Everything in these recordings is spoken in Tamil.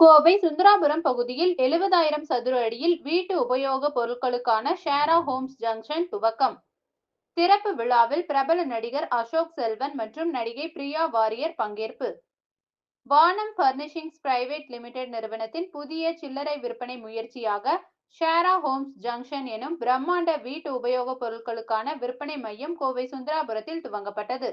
கோவை சுந்தராபுரம் பகுதியில் எழுபதாயிரம் சதுர அடியில் வீட்டு உபயோக பொருட்களுக்கான ஷேரா ஹோம்ஸ் ஜங்ஷன் துவக்கம். திறப்பு விழாவில் பிரபல நடிகர் அசோக் செல்வன் மற்றும் நடிகை பிரியா வாரியர் பங்கேற்பு. வானம் பர்னிஷிங்ஸ் பிரைவேட் லிமிடெட் நிறுவனத்தின் புதிய சில்லறை விற்பனை முயற்சியாக ஷேரா ஹோம்ஸ் ஜங்ஷன் எனும் பிரம்மாண்ட வீட்டு உபயோக பொருட்களுக்கான விற்பனை மையம் கோவை சுந்தராபுரத்தில் துவங்கப்பட்டது.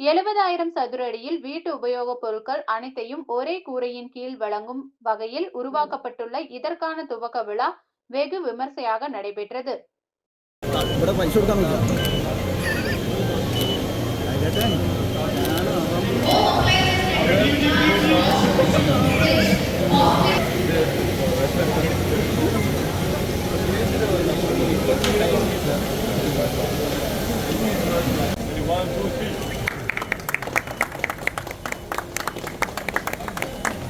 எழுபதாயிரம் சதுர அடியில் வீட்டு உபயோகப் பொருட்கள் அனைத்தையும் ஒரே கூரையின் கீழ் வழங்கும் வகையில் உருவாக்கப்பட்டுள்ள இதற்கான துவக்க விழா வெகு விமர்சையாக நடைபெற்றது.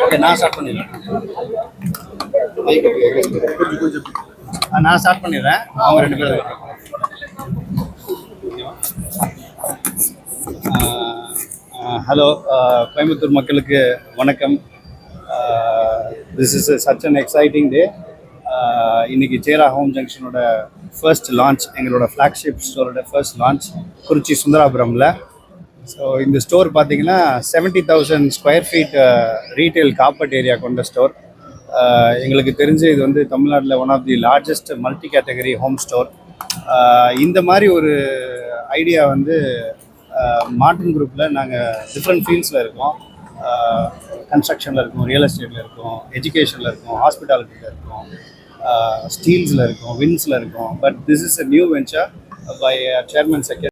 ஓகே நான் ஸ்டார்ட் பண்ணிடுறேன் ஆ, நான் ஸ்டார்ட் பண்ணிடுறேன் அவங்க ரெண்டு பேரும் ஹலோ கோயம்புத்தூர் மக்களுக்கு வணக்கம் this is such an exciting day இன்னைக்கு சேரா ஹோம் ஜங்ஷனோட ஃபர்ஸ்ட் லான்ச் எங்களோட ஃப்ளாக்ஷிப் ஸ்டோரோட ஃபர்ஸ்ட் லான்ச் குறிச்சி சுந்தராபுரமில். ஸோ இந்த ஸ்டோர் பார்த்தீங்கன்னா seventy thousand square feet retail carpet area கொண்ட ஸ்டோர் uh, எங்களுக்கு தெரிஞ்சு இது வந்து தமிழ்நாட்டில் one of the largest multi category home store இந்த மாதிரி ஒரு ஐடியா வந்து மார்டின் குரூப்பில் நாங்கள் டிஃப்ரெண்ட் ஃபீல்ட்ஸில் இருக்கோம். Uh, கன்ஸ்ட்ரக்ஷனில் இருக்கோம் ரியல் எஸ்டேட்டில் இருக்கோம் எஜுகேஷனில் இருக்கோம் ஹாஸ்பிட்டாலிட்டியில் இருக்கோம் uh, ஸ்டீல்ஸில் இருக்கோம் வின்ஸில் இருக்கோம். But this is a new venture by chairman secretary